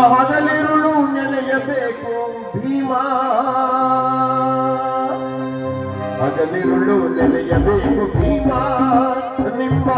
ಮೋಹದಲ್ಲಿರುಳು ನೆಲೆಯಬೇಕು ಭೀಮ. ಅದಲ್ಲಿರುಳು ನೆಲೆಯಬೇಕು ಭೀಮ. ನಿಮ್ಮ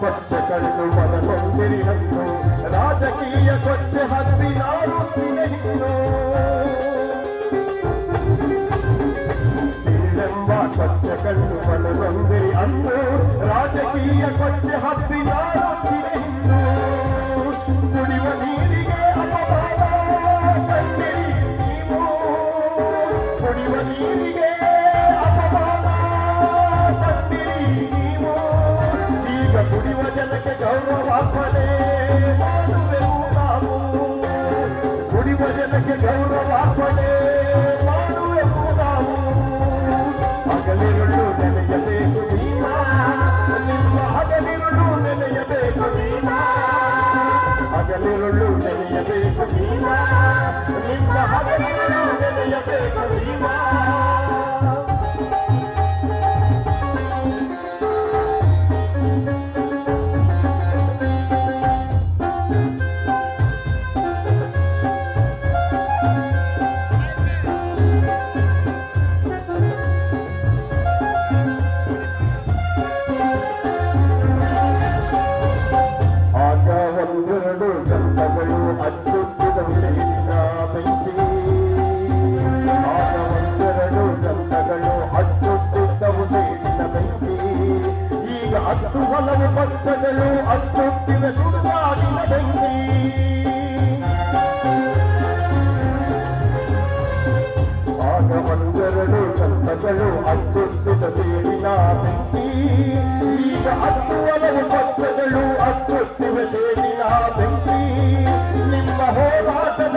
ಕೊಚ್ಚ ಕಣ್ಣು ಮನಗೊಂಡಿರಿ ಹತ್ತು ರಾಜಕೀಯ ಕೊಚ್ಚೆ ಹದಿನಾರು ದಿನಗಳು ೀಳೆಂಬ ಕೊಚ್ಚ ಕಣ್ಣು ಮನಗೊಂಡಿರಿ ಅಂದು ರಾಜಕೀಯ ಕೊಚ್ಚೆ ಹದಿನಾರು noche de ಕಾಲವು ಪಚ್ಚಗಳು ಅಚ್ಚುತ್ತಿವೆ ಸುಡುಗಾಡಿನ ಬೆಂಕಿ. ಆಗ ಒಂದೆರಡು ಸಂತಗಳು ಅಚ್ಚುತ್ತಿದ ಸೇರಿನ ಬೆಂಕಿ. ಈಗ ಹತ್ತು ಹಲವು ಪಚ್ಚಗಳು ಅಚ್ಚುತ್ತಿವೆ ಸೇರಿನ ಬೆಂಕಿ. ನಿಮ್ಮ ಹೋರಾಟದ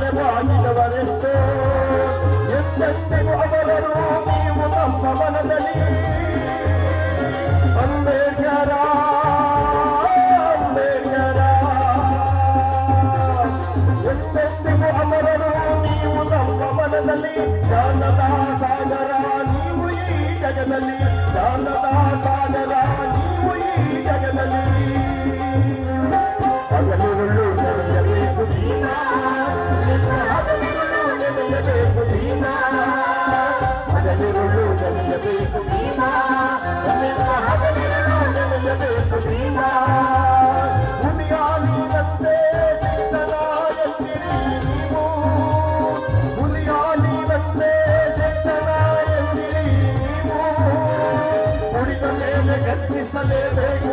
بعيد ونستور يتسم أمرنا في مطهما دليل أمي جرام Valeu,